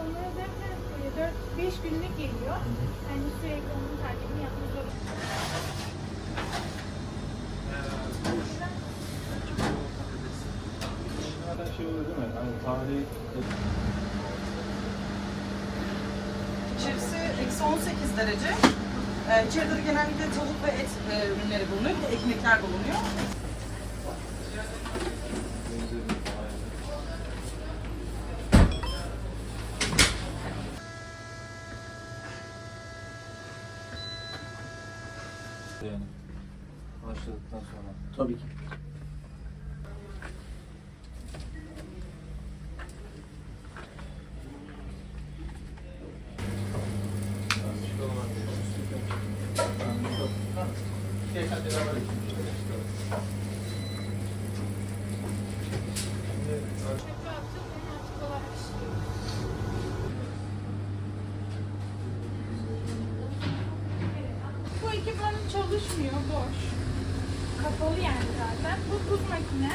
onlara zaten 4-5 günlük geliyor. Yani sürekli onun takibini yapmak zorunda. Zaten şey oluyor değil mi? Hani tarihi İçerisi eksi 18 derece. Ee, içeride de genellikle tavuk ve et e, ürünleri bulunuyor. Bir de ekmekler bulunuyor. Yani. Başladıktan sonra. Tabii ki. Çöpe Bu ekipman çalışmıyor, boş. Kapalı yani zaten. Bu buz makine.